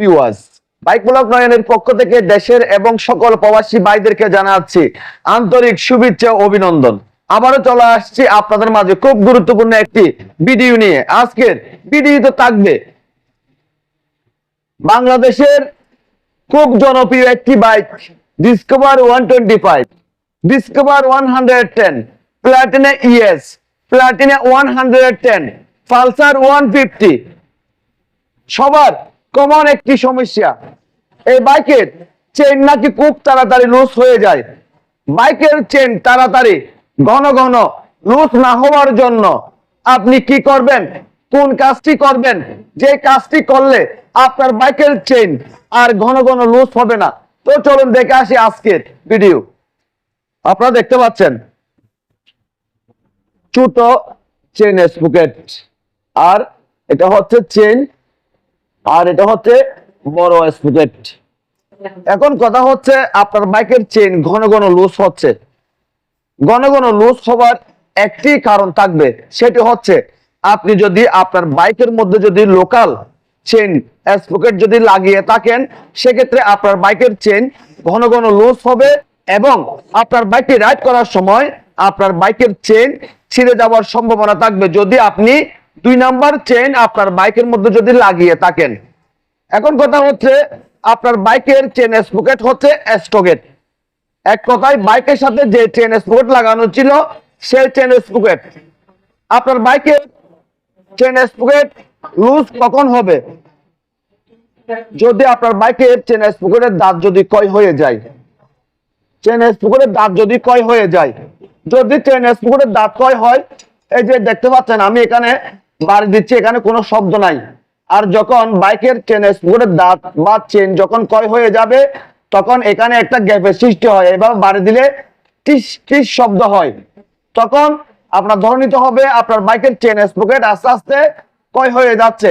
Viewers bike blog নয়নের পক্ষ থেকে দেশের এবং সকল প্রবাসী ভাইদেরকে জানাচ্ছি আন্তরিক শুভেচ্ছা অভিনন্দন। আবারও চলে আসছি আপনাদের মাঝে খুব গুরুত্বপূর্ণ একটি ভিডিও নিয়ে। আজকের ভিডিওতে থাকবে বাংলাদেশের খুব জনপ্রিয় একটি bike Discover one twenty five. Discover one hundred ten Platina ES Platina one hundred ten Pulsar one fifty. সবার কমন একটি সমস্যা। এই বাইকের চেন নাকি খুব তাড়াতাড়ি লুজ হয়ে যায়। বাইকের চেন তাড়াতাড়ি ঘন ঘন লুজ না হওয়ার জন্য আপনি কি করবেন? কোন কাজটি করবেন? যে কাজটি করলে আপনার বাইকের চেন আর ঘন ঘন লুজ হবে না। তো চলুন দেখে আসি আজকের ভিডিও আপনারা দেখতে পাচ্ছেন, ছোট চেন স্পুকেট আর এটা হচ্ছে চেন আর এটা হচ্ছে বড় স্পুকেট এখন কথা হচ্ছে আপনার বাইকের চেন ঘন ঘন লুজ হচ্ছে। ঘন ঘন লুজ হওয়ার একটি কারণ থাকবে, সেটি হচ্ছে আপনি যদি আপনার বাইকের মধ্যে যদি লোকাল চেন স্পকেট যদি লাগিয়ে থাকেন, সেক্ষেত্রে আপনার বাইকের চেন ঘন ঘন লুজ হবে এবং আপনার বাইকটি রাইড করার সময় আপনার বাইকের চেন ছিঁড়ে যাওয়ার সম্ভাবনা থাকবে। যদি আপনি দুই নাম্বার চেন আপনার বাইকের মধ্যে যদি লাগিয়ে থাকেন। এখন কথা হচ্ছে, আপনার বাইকের চেন স্পকেট হচ্ছে স্টকেট এক কথায় বাইকের সাথে যে চেন স্পকেট লাগানো ছিল, সেই চেন স্পকেট আপনার বাইকের চেন স্পকেট লুজ কখন হবে? যদি আপনার বাইকের চেন স্পকেটের দাঁত যদি ক্ষয় হয়ে যায়। চেন স্পকেটের দাঁত যদি ক্ষয় হয়ে যায়। যদি চেন স্পকেটের দাঁত ক্ষয় হয়, এই যে দেখতে পাচ্ছেন, আমি এখানে বাড়ি দিচ্ছি, এখানে কোনো শব্দ নাই। আর যখন বাইকের চেন স্পকেটের দাঁত বা চেন যখন ক্ষয় হয়ে যাবে, তখন এখানে একটা গ্যাপের সৃষ্টি হয়। এবার বাড়ি দিলে টিস টিস শব্দ হয়। তখন আপনার ধরে নিতে হবে, আপনার বাইকের চেন স্পকেট আস্তে আস্তে ক্ষয় হয়ে যাচ্ছে।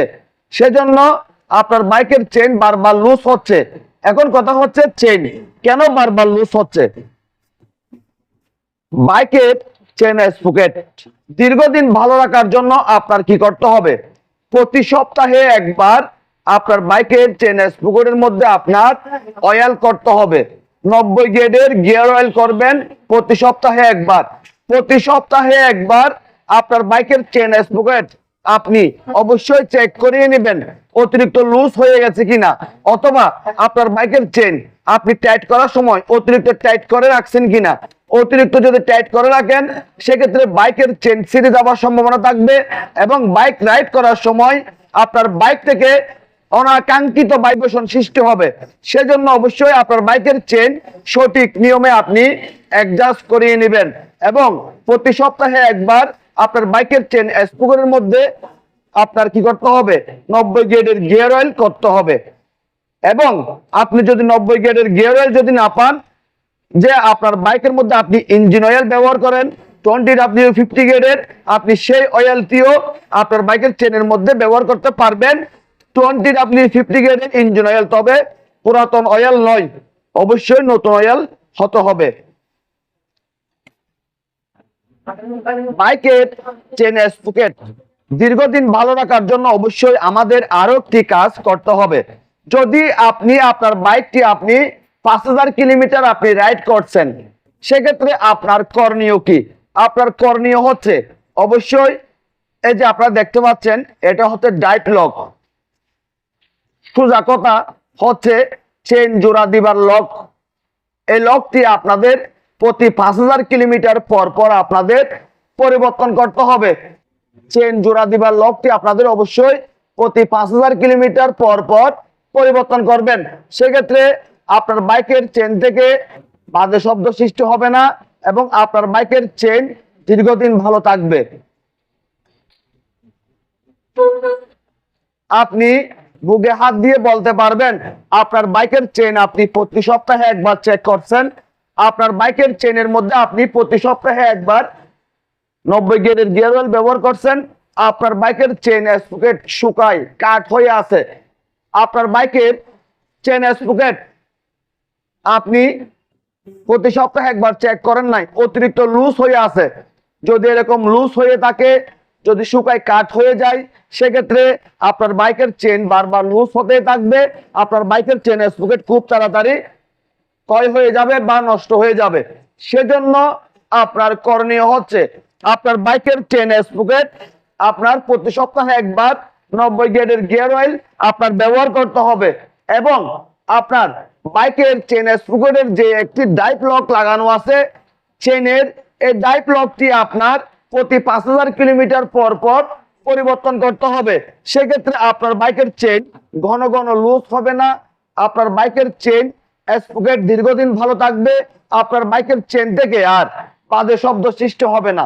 সেজন্য আপনার বাইকের চেন বারবার লুজ হচ্ছে। এখন কথা হচ্ছে চেন কেন বারবার লুজ হচ্ছে? বাইকের চেন স্পকেট দীর্ঘদিন ভালো রাখার জন্য আপনার কি করতে হবে? প্রতি সপ্তাহে একবার আপনার বাইকের চেন স্পকেটের মধ্যে আপনার অয়েল করতে হবে। নব্বই গ্রেডের গিয়ার অয়েল করবেন প্রতি সপ্তাহে একবার। প্রতি সপ্তাহে একবার আপনার বাইকের চেন স্পকেট আপনি অবশ্যই চেক করিয়ে নেবেন। অতিরিক্ত লুজ হয়ে গেছে কিনা? অথবা আপনার বাইকের চেন আপনি টাইট করার সময় অতিরিক্ত টাইট করে রাখছেন কিনা? অতিরিক্ত যদি টাইট করে রাখেন, সেক্ষেত্রে বাইকের চেন ছিঁড়ে যাওয়ার সম্ভাবনা থাকবে এবং বাইক রাইড করার সময় আপনার বাইক থেকে অনাকাঙ্ক্ষিত ভাইব্রেশন সৃষ্টি হবে। সেজন্য অবশ্যই আপনার বাইকের চেন সঠিক নিয়মে আপনি অ্যাডজাস্ট করিয়ে নেবেন এবং প্রতি সপ্তাহে একবার আপনার বাইকের চেন স্পুকের মধ্যে আপনার কি করতে হবে? নব্বই গ্রেডের গিয়ার অয়েল করতে হবে। এবং আপনি যদি নব্বই গ্রেডের গিয়ার অয়েল যদি না পান, যে আপনার বাইকের মধ্যে আপনি ইঞ্জিন অয়েল ব্যবহার করেন টোয়েন্টি ডাব্লিউ ফিফটি গ্রেডের আপনি সেই অয়েলটিও আপনার বাইকের চেনের মধ্যে ব্যবহার করতে পারবেন টোয়েন্টি ডাব্লিউ ফিফটি গ্রেডের ইঞ্জিন অয়েল তবে পুরাতন অয়েল নয়, অবশ্যই নতুন অয়েল হতে হবে। বাইকের চেন স্পুকেট দীর্ঘদিন ভালো রাখার জন্য অবশ্যই আমাদের আরও একটি কাজ করতে হবে। যদি আপনি, আপনার বাইকটি আপনি পাঁচ হাজার কিলোমিটার আপনি রাইড করছেন, সেক্ষেত্রে আপনার করণীয় কি? আপনার করণীয় হচ্ছে, অবশ্যই এই যে আপনারা দেখতে পাচ্ছেন, এটা হচ্ছে ডাইট লক সোজা কথা হচ্ছে চেন জোড়া দিবার লক এই লকটি আপনাদের প্রতি পাঁচ হাজার কিলোমিটার পর পর আপনাদের পরিবর্তন করতে হবে। চেন জোড়া দিবার লকটি আপনাদের অবশ্যই প্রতি পাঁচ হাজার কিলোমিটার পর পর পরিবর্তন করবেন। সেক্ষেত্রে আপনার বাইকের চেন থেকে বাজে শব্দ সৃষ্টি হবে না এবং আপনার বাইকের চেন দীর্ঘদিন ভালো থাকবে। আপনি বুকে হাত দিয়ে বলতে পারবেন, আপনার বাইকের চেন আপনি প্রতি সপ্তাহে একবার চেক করছেন। আপনার বাইকের চেনের মধ্যে আপনি প্রতি সপ্তাহে একবার নব্বই গিয়ারের গিয়ার ব্যবহার করছেন। আপনার বাইকের চেন স্পকেট শুকায় কাট হয়ে আছে। আপনার বাইকের চেন স্পকেট আপনি প্রতি সপ্তাহে একবার চেক করেন নাই, অতিরিক্ত লুজ হয়ে আছে। যদি এরকম লুজ হয়ে থাকে, যদি শুকায় কাট হয়ে যায়, সেক্ষেত্রে আপনার বাইকের চেন বারবার লুজ হতে থাকবে। আপনার বাইকের চেন স্পকেট খুব তাড়াতাড়ি ক্ষয় হয়ে যাবে বা নষ্ট হয়ে যাবে। সেজন্য আপনার করণীয় হচ্ছে, আপনার বাইকের চেন স্পকেট আপনার প্রতি সপ্তাহে একবার নব্বই গ্রেডের গিয়ার অয়েল আপনার ব্যবহার করতে হবে এবং আপনার বাইকের চেন স্পকেটের যে একটি ডাইপ লক লাগানো আছে চেনের এই ডাইপ লকটি আপনার প্রতি পাঁচ হাজার কিলোমিটার পর পর পরিবর্তন করতে হবে। সেক্ষেত্রে আপনার বাইকের চেন ঘন ঘন লুজ হবে না, আপনার বাইকের চেন স্পকেট দীর্ঘদিন ভালো থাকবে, আপনার বাইকের চেন থেকে আর পাদে শব্দ সৃষ্টি হবে না।